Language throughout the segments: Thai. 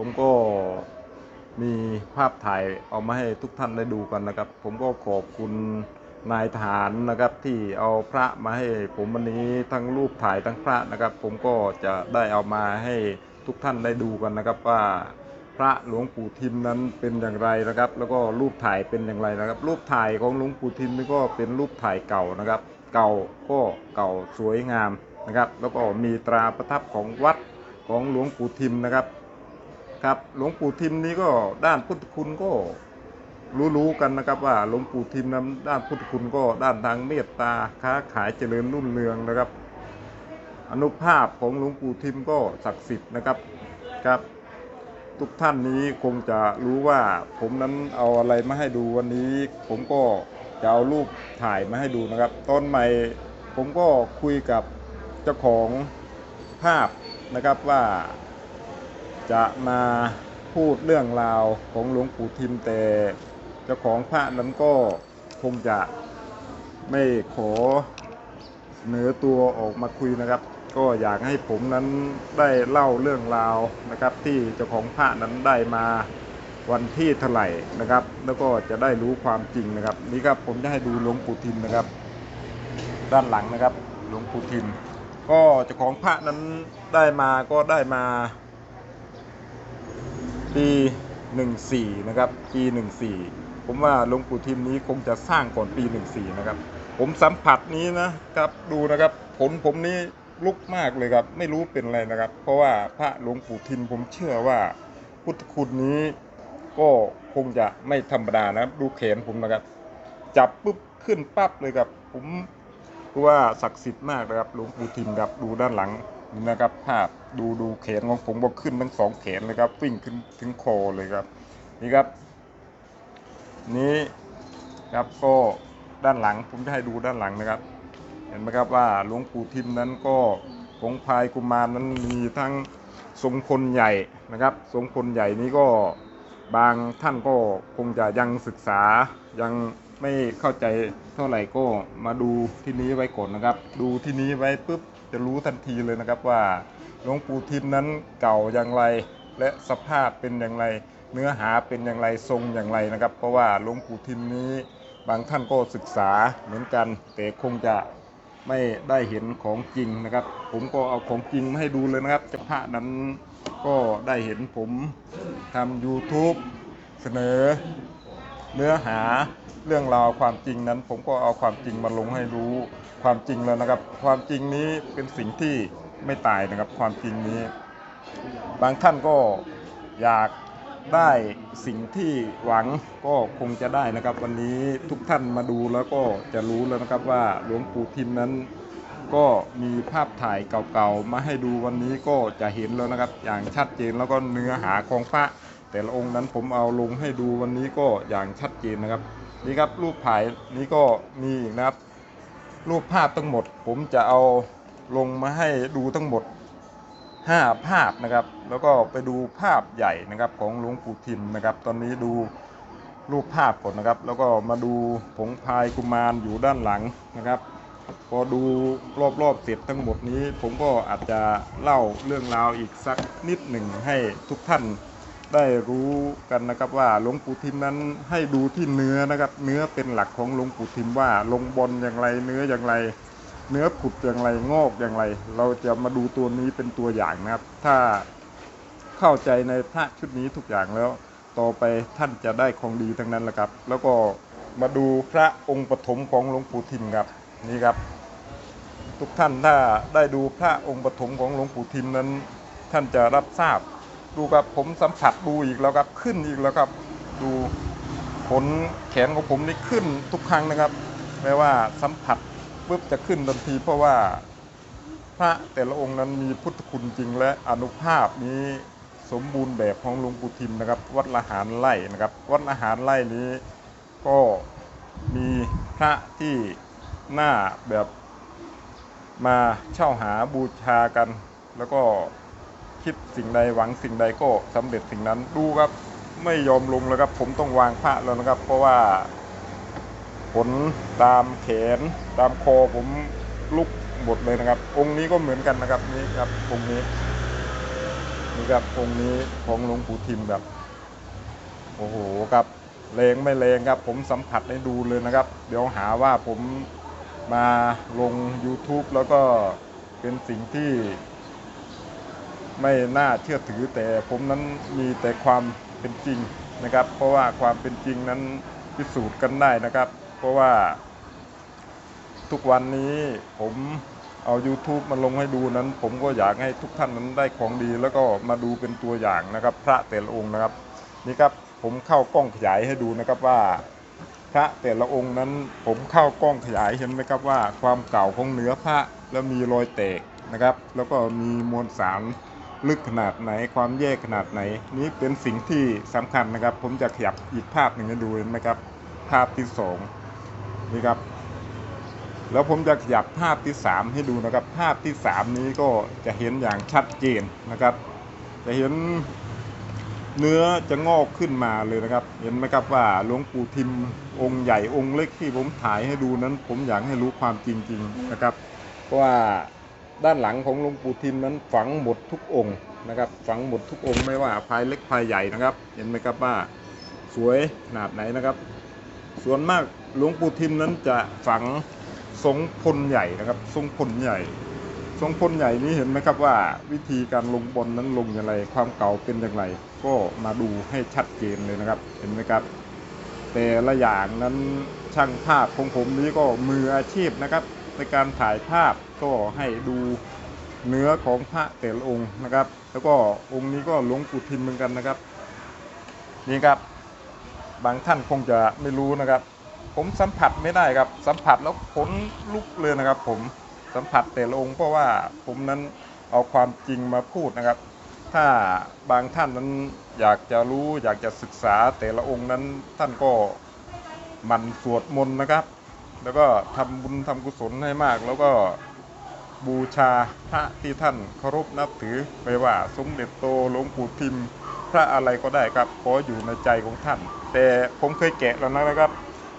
ผมก็มีภาพถ่ายเอามาให้ทุกท่านได้ดูกันนะครับ ผมก็ขอบคุณนายทหารนะครับที่เอาพระมาให้ผมวันนี้ทั้งรูปถ่ายทั้งพระนะครับ ผมก็จะได้เอามาให้ทุกท่านได้ดูกันนะครับว่าพระหลวงปู่ทิมนั้นเป็นอย่างไรนะครับ แล้วก็รูปถ่ายเป็นอย่างไรนะครับ รูปถ่ายของหลวงปู่ทิมนี่ก็เป็นรูปถ่ายเก่านะครับ เก่าก็เก่าสวยงามนะครับ แล้วก็มีตราประทับของวัดของหลวงปู่ทิมนะครับ ครับหลวงปู่ทิมนี้ก็ด้านพุทธคุณก็รู้ๆกันนะครับว่าหลวงปู่ทิมนั้นด้านพุทธคุณก็ด้านทางเมตตาค้าขายเจริญรุ่งเรืองนะครับ อนุภาพของหลวงปู่ทิมก็ศักดิ์สิทธิ์นะครับครับ ทุกท่านนี้คงจะรู้ว่าผมนั้นเอาอะไรมาให้ดูวันนี้ ผมก็จะเอารูปถ่ายมาให้ดูนะครับ ตอนใหม่ผมก็คุยกับเจ้าของภาพนะครับว่า จะมาพูดเรื่องราวของหลวงปู่ทิมแต่เจ้าของพระนั้นก็คงจะไม่ขอเสนอตัวออกมาคุยนะครับ ก็อยากให้ผมนั้นได้เล่าเรื่องราวนะครับ ที่เจ้าของพระนั้นได้มาวันที่เท่าไหร่นะครับ แล้วก็จะได้รู้ความจริงนะครับ นี่ครับผมจะให้ดูหลวงปู่ทิมนะครับ ด้านหลังนะครับหลวงปู่ทิมก็เจ้าของพระนั้นได้มาก็ได้มา ปี14นะครับปี14 ผมว่าหลวงปู่ทิมนี้คงจะสร้างก่อนปี 14นะครับ ผมสัมผัสนี้นะครับดูนะครับผลผมนี้ลุกมากเลยครับ ไม่รู้เป็นอะไรนะครับ เพราะว่าพระหลวงปู่ทิมผมเชื่อว่าพุทธคุณนี้ก็คงจะไม่ธรรมดานะครับ ดูแขนผมนะครับ จับปุ๊บขึ้นปั๊บเลยครับ ผมว่าศักดิ์สิทธิ์มากนะครับหลวงปู่ทิมครับดูด้านหลังนี่นะครับภาพ ดูดูแขนของผมบอกขึ้นทั้งสองแขนเลยครับวิ่งขึ้นถึงคอเลยครับ นี่ครับ นี้ครับก็ด้านหลังผมจะให้ดูด้านหลังนะครับ เห็นไหมครับว่าหลวงปู่ทิมนั้นก็องค์พายกุมารนั้นมีทั้งทรงพลใหญ่นะครับทรงพลใหญ่นี้ก็บางท่านก็คงจะยังศึกษายัง ไม่เข้าใจเท่าไหร่ก็มาดูที่นี้ไว้ก่อนนะครับ ดูที่นี้ไว้ปุ๊บจะรู้ทันทีเลยนะครับว่าหลวงปู่ทิมนั้นเก่าอย่างไร และสภาพเป็นอย่างไร เนื้อหาเป็นอย่างไรทรงอย่างไรนะครับ เพราะว่าหลวงปู่ทิมนี้บางท่านก็ศึกษาเหมือนกัน แต่คงจะไม่ได้เห็นของจริงนะครับ ผมก็เอาของจริงมาให้ดูเลยนะครับเจ้าพระนั้นก็ได้เห็นผมทำ YouTube เสนอเนื้อหา เรื่องราวความจริงนั้น ผมก็เอาความจริงมาลงให้รู้ความจริงแล้วนะครับ ความจริงนี้เป็นสิ่งที่ไม่ตายนะครับ ความจริงนี้ บางท่านก็อยากได้สิ่งที่หวังก็คงจะได้นะครับ วันนี้ทุกท่านมาดูแล้วก็จะรู้แล้วนะครับว่าหลวงปู่ทิมนั้น ก็มีภาพถ่ายเก่าๆมาให้ดูวันนี้ก็จะเห็นแล้วนะครับ อย่างชัดเจนแล้วก็เนื้อหาของพระ แต่ละองค์นั้นผมเอาลงให้ดูวันนี้ก็อย่างชัดเจนนะครับ นี่ครับรูปถ่ายนี้ก็มีอีกนะครับ รูปภาพทั้งหมด ผมจะเอาลงมาให้ดูทั้งหมด 5 ภาพนะครับ แล้วก็ไปดูภาพใหญ่นะครับของหลวงปู่ทิมนะครับ ตอนนี้ดูรูปภาพก่อนนะครับ แล้วก็มาดูผงพายกุมารอยู่ด้านหลังนะครับ พอดูรอบๆเสร็จทั้งหมดนี้ ผมก็อาจจะเล่าเรื่องราวอีกสักนิดหนึ่งให้ทุกท่าน ได้รู้กันนะครับว่าหลวงปู่ทิมนั้นให้ดูที่เนื้อนะครับ เนื้อเป็นหลักของหลวงปู่ทิมว่าลงบอลอย่างไรเนื้ออย่างไร เนื้อผุดอย่างไรงอกอย่างไร เราจะมาดูตัวนี้เป็นตัวอย่างนะครับ ถ้าเข้าใจในพระชุดนี้ทุกอย่างแล้ว ต่อไปท่านจะได้ของดีทั้งนั้นแหละครับ แล้วก็มาดูพระองค์ปฐมของหลวงปู่ทิมครับนี่ครับ ทุกท่านถ้าได้ดูพระองค์ปฐมของหลวงปู่ทิมนั้น ท่านจะรับทราบ ดูครับผมสัมผัสดูอีกแล้วครับขึ้นอีกแล้วครับ ดูขนแขนของผมนี่ขึ้นทุกครั้งนะครับแม้ว่าสัมผัสปุ๊บจะขึ้นทันที เพราะว่าพระแต่ละองค์นั้นมีพุทธคุณจริงและอนุภาพนี้สมบูรณ์แบบของหลวงปู่ทิมนะครับ วัดละหารไร่นะครับ วัดละหารไร่นี้ก็มีพระที่หน้าแบบมาเช่าหาบูชากัน แล้วก็ คิดสิ่งใดหวังสิ่งใดก็สำเร็จสิ่งนั้นดูครับไม่ยอมลงแล้วครับ ผมต้องวางพระแล้วนะครับ เพราะว่าผลตามแขนตามคอผมลุกหมดเลยนะครับ องค์นี้ก็เหมือนกันนะครับนี่ครับองค์นี้นี่ครับองค์นี้ของหลวงปู่ทิมแบบโอ้โหครับเลงไม่เลงครับ ผมสัมผัสให้ดูเลยนะครับ เดี๋ยวหาว่าผมมาลง YouTube แล้วก็เป็นสิ่งที่ ไม่น่าเชื่อถือแต่ผมนั้นมีแต่ความเป็นจริงนะครับ เพราะว่าความเป็นจริงนั้นพิสูจน์กันได้นะครับ เพราะว่าทุกวันนี้ผมเอา YouTube มาลงให้ดูนั้น ผมก็อยากให้ทุกท่านนั้นได้ของดี แล้วก็มาดูเป็นตัวอย่างนะครับ พระแต่ละองค์นะครับ นี่ครับผมเข้ากล้องขยายให้ดูนะครับว่า พระแต่ละองค์นั้นผมเข้ากล้องขยายเห็นไหมครับว่า ความเก่าของเนื้อพระแล้วมีรอยแตกนะครับ แล้วก็มีมวลสาร ลึกขนาดไหนความแยกขนาดไหน นี่เป็นสิ่งที่สำคัญนะครับ ผมจะขยับอีกภาพหนึ่งให้ดูนไหมครับ ภาพที่สองนี่ครับ แล้วผมจะขยับภาพที่3ให้ดูนะครับ ภาพที่3นี้ก็จะเห็นอย่างชัดเจนนะครับ จะเห็นเนื้อจะงอกขึ้นมาเลยนะครับ เห็นไหมครับว่าหลวงปู่ทิมองค์ใหญ่องค์เล็กที่ผมถ่ายให้ดูนั้น ผมอยากให้รู้ความจริงๆนะครับเพราะว่า ด้านหลังของหลวงปู่ทิมนั้นฝังหมดทุกองค์นะครับ ฝังหมดทุกองค์ไม่ว่าภายเล็กภายใหญ่นะครับ เห็นไหมครับว่าสวยขนาดไหนนะครับ ส่วนมากหลวงปู่ทิมนั้นจะฝังทรงพลใหญ่นะครับ ทรงพลใหญ่ ทรงพลใหญ่นี้เห็นไหมครับว่า วิธีการลงบนนั้นลงอย่างไร ความเก่าเป็นอย่างไร ก็มาดูให้ชัดเจนเลยนะครับ เห็นไหมครับ แต่ละอย่างนั้นช่างภาพของผมนี้ก็มืออาชีพนะครับ ในการถ่ายภาพก็ให้ดูเนื้อของพระแต่ละองค์นะครับ แล้วก็องค์นี้ก็หลวงปู่ทิมเหมือนกันนะครับ นี่ครับ บางท่านคงจะไม่รู้นะครับ ผมสัมผัสไม่ได้ครับ สัมผัสแล้วขนลุกเลยนะครับ ผมสัมผัสแต่ละองค์เพราะว่าผมนั้นเอาความจริงมาพูดนะครับ ถ้าบางท่านนั้นอยากจะรู้อยากจะศึกษาแต่ละองค์นั้นท่านก็มันสวดมนต์นะครับ แล้วก็ทำบุญทำกุศลให้มาก แล้วก็บูชาพระที่ท่านเคารพนับถือไม่ว่าสมเด็จโตหลวงปู่ทิม พระอะไรก็ได้ครับขออยู่ในใจของท่าน แต่ผมเคยแกะแล้วนะครับ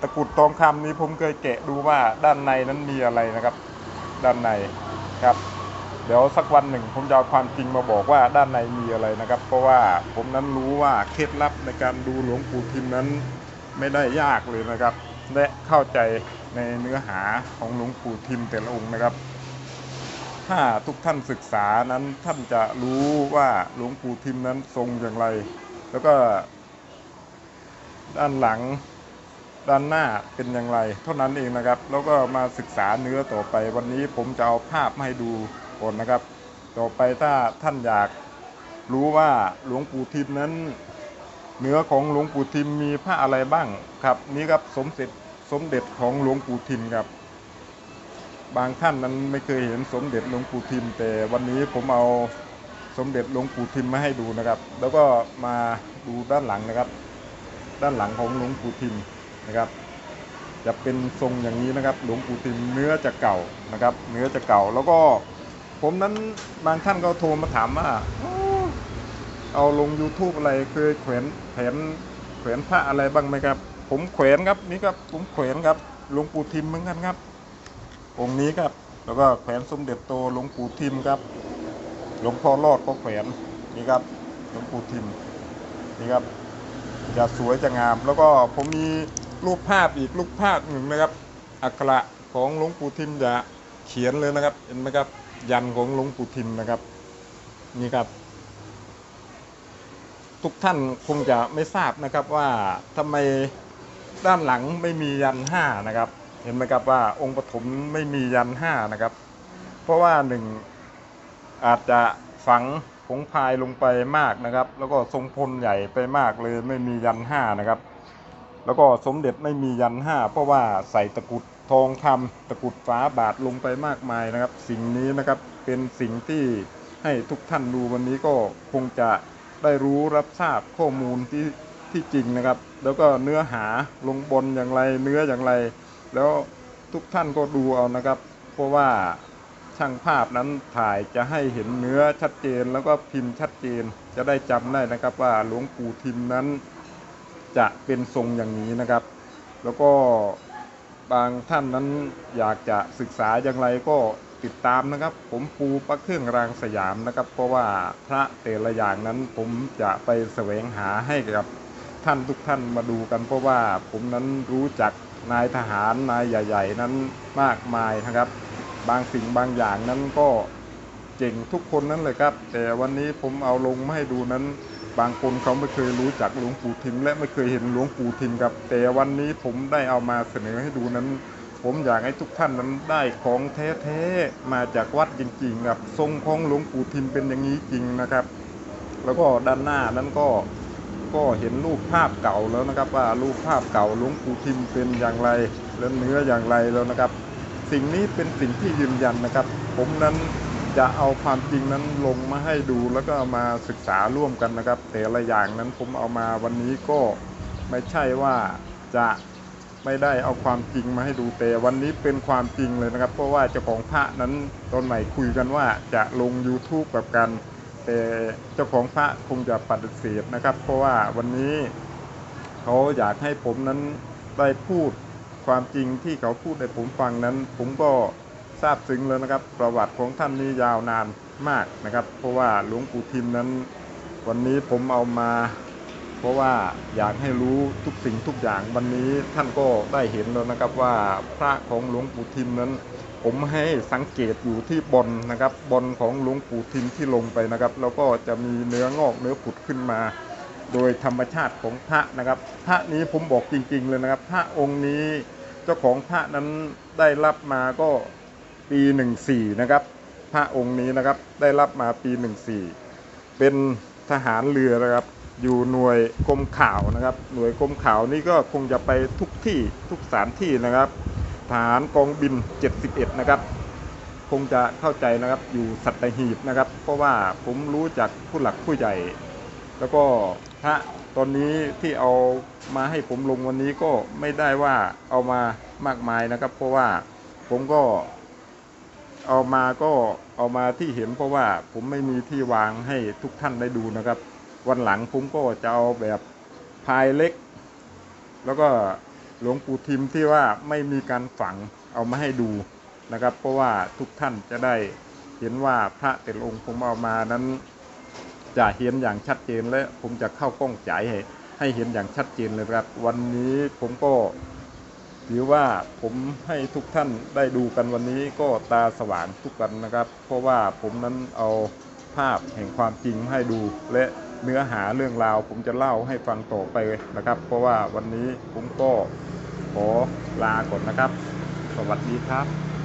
ตะกรุดทองคำนี้ผมเคยแกะดูว่าด้านในนั้นมีอะไรนะครับ ด้านในครับเดี๋ยวสักวันหนึ่งผมจะเอาความจริงมาบอกว่าด้านในมีอะไรนะครับ เพราะว่าผมนั้นรู้ว่าเคล็ดลับในการดูหลวงปู่ทิมนั้นไม่ได้ยากเลยนะครับ และเข้าใจในเนื้อหาของหลวงปู่ทิมแต่ละองค์นะครับ ถ้าทุกท่านศึกษานั้นท่านจะรู้ว่าหลวงปู่ทิมนั้นทรงอย่างไร แล้วก็ ด้านหลังด้านหน้าเป็นอย่างไร เท่านั้นเองนะครับ แล้วก็มาศึกษาเนื้อต่อไป วันนี้ผมจะเอาภาพมาให้ดูก่อนนะครับ ต่อไปถ้าท่านอยากรู้ว่าหลวงปู่ทิมนั้นเนื้อของหลวงปู่ทิมมีผ้าอะไรบ้างครับ นี่ครับสมเด็จ สมเด็จของหลวงปู่ทิมครับ บางท่านนั้นไม่เคยเห็นสมเด็จหลวงปู่ทิม แต่วันนี้ผมเอาสมเด็จหลวงปู่ทิมมาให้ดูนะครับ แล้วก็มาดูด้านหลังนะครับ ด้านหลังของหลวงปู่ทิมนะครับ จะเป็นทรงอย่างนี้นะครับ หลวงปู่ทิมเนื้อจะเก่านะครับ เนื้อจะเก่าแล้วก็ผมนั้นบางท่านก็โทรมาถามว่าเอาลง YouTube อะไรเคยแขวนแผนแขวนพระอะไรบ้างไหมครับ ผมแขวนครับนี่ครับผมแขวนครับหลวงปู่ทิมเหมือนกันครับ องค์นี้ครับ แล้วก็แขวนสมเด็จโตหลวงปู่ทิมครับ หลวงพ่อรอดก็แขวนนี่ครับหลวงปู่ทิมนี่ครับจะสวยจะงาม แล้วก็ผมมีรูปภาพอีกรูปภาพหนึ่งนะครับ อักระของหลวงปู่ทิมจะเขียนเลยนะครับเห็นไหมครับ ยันของหลวงปู่ทิมนะครับ นี่ครับ ทุกท่านคงจะไม่ทราบนะครับว่าทำไม ด้านหลังไม่มียันห้านะครับ เห็นไหมครับว่าองค์ปฐมไม่มียันห้านะครับ เพราะว่าหนึ่งอาจจะฝังผงพายลงไปมากนะครับ แล้วก็ทรงพลใหญ่ไปมากเลยไม่มียันห้านะครับ แล้วก็สมเด็จไม่มียันห้าเพราะว่าใส่ตะกุดทองคำตะกุดฝาบาทลงไปมากมายนะครับ สิ่งนี้นะครับเป็นสิ่งที่ให้ทุกท่านดูวันนี้ก็คงจะได้รู้รับทราบข้อมูลที่ ที่จริงนะครับ แล้วก็เนื้อหาลงบนอย่างไรเนื้ออย่างไร แล้วทุกท่านก็ดูเอานะครับ เพราะว่าช่างภาพนั้นถ่ายจะให้เห็นเนื้อชัดเจนแล้วก็พิมพ์ชัดเจนจะได้จำได้นะครับว่าหลวงปู่ทิมนั้นจะเป็นทรงอย่างนี้นะครับ แล้วก็บางท่านนั้นอยากจะศึกษาอย่างไรก็ติดตามนะครับ ผมปูพระเครื่องรางสยามนะครับ เพราะว่าพระแต่ละอย่างนั้นผมจะไปแสวงหาให้กับ ท่านทุกท่านมาดูกันเพราะว่าผมนั้นรู้จักนายทหารนายใหญ่ ๆ นั้นมากมายนะครับ บางสิ่งบางอย่างนั้นก็เก่งทุกคนนั้นเลยครับ แต่วันนี้ผมเอาลงมาให้ดูนั้น บางคนเขาไม่เคยรู้จักหลวงปู่ทิม และไม่เคยเห็นหลวงปู่ทิมครับ แต่วันนี้ผมได้เอามาเสนอให้ดูนั้น ผมอยากให้ทุกท่านนั้นได้ของแท้ๆมาจากวัดจริงๆครับทรงของหลวงปู่ทิมเป็นอย่างนี้จริงนะครับ แล้วก็ด้านหน้านั้นก็ ก็เห็นรูปภาพเก่าแล้วนะครับ ว่ารูปภาพเก่าหลวงปู่ทิมเป็นอย่างไรและเนื้ออย่างไรแล้วนะครับ สิ่งนี้เป็นสิ่งที่ยืนยันนะครับ ผมนั้นจะเอาความจริงนั้นลงมาให้ดูแล้วก็มาศึกษาร่วมกันนะครับ แต่ละอย่างนั้นผมเอามาวันนี้ก็ไม่ใช่ว่าจะไม่ได้เอาความจริงมาให้ดูแต่วันนี้เป็นความจริงเลยนะครับ เพราะว่าเจ้าของพระนั้นตอนไหนคุยกันว่าจะลง YouTube กับกัน แต่เจ้าของพระคงจะปฏิเสธนะครับ เพราะว่าวันนี้เขาอยากให้ผมนั้นได้พูดความจริงที่เขาพูดให้ผมฟังนั้น ผมก็ทราบซึ้งแล้วนะครับ ประวัติของท่านนี้ยาวนานมากนะครับ เพราะว่าหลวงปู่ทิมนั้น วันนี้ผมเอามา เพราะว่าอยากให้รู้ทุกสิ่งทุกอย่างวันนี้ท่านก็ได้เห็นแล้วนะครับว่าพระของหลวงปู่ทิมนั้น ผมให้สังเกตอยู่ที่บนนะครับบนของหลวงปู่ทิมที่ลงไปนะครับ แล้วก็จะมีเนื้องอกเนื้อผุดขึ้นมา โดยธรรมชาติของพระนะครับ พระนี้ผมบอกจริง ๆ เลยนะครับ พระองค์นี้เจ้าของพระนั้นได้รับมาก็ปี14นะครับ พระองค์นี้นะครับได้รับมาปี14เป็นทหารเรือนะครับ อยู่หน่วยกรมข่าวนะครับ หน่วยกรมข่าวนี่ก็คงจะไปทุกที่ทุกสถานที่นะครับฐานกองบิน 71 นะครับ คงจะเข้าใจนะครับอยู่สัตหีบนะครับ เพราะว่าผมรู้จักผู้หลักผู้ใหญ่ แล้วก็พระตอนนี้ที่เอามาให้ผมลงวันนี้ก็ไม่ได้ว่าเอามามากมายนะครับ เพราะว่าผมก็เอามาก็เอามาที่เห็นเพราะว่าผมไม่มีที่วางให้ทุกท่านได้ดูนะครับ วันหลังผมก็จะเอาแบบพายเล็ก แล้วก็หลวงปู่ทิมที่ว่าไม่มีการฝังเอามาให้ดูนะครับ เพราะว่าทุกท่านจะได้เห็นว่าพระแต่ละองค์ผมเอามานั้น จะเห็นอย่างชัดเจนและผมจะเข้ากล้องจ่ายให้ให้เห็นอย่างชัดเจนเลยครับ วันนี้ผมก็ถือว่าผมให้ทุกท่านได้ดูกันวันนี้ก็ตาสว่างทุกกันนะครับ เพราะว่าผมนั้นเอาภาพแห่งความจริงมาให้ดูและ เนื้อหาเรื่องราว ผมจะเล่าให้ฟังต่อไปนะครับ เพราะว่าวันนี้ผมก็ขอลาก่อนนะครับ สวัสดีครับ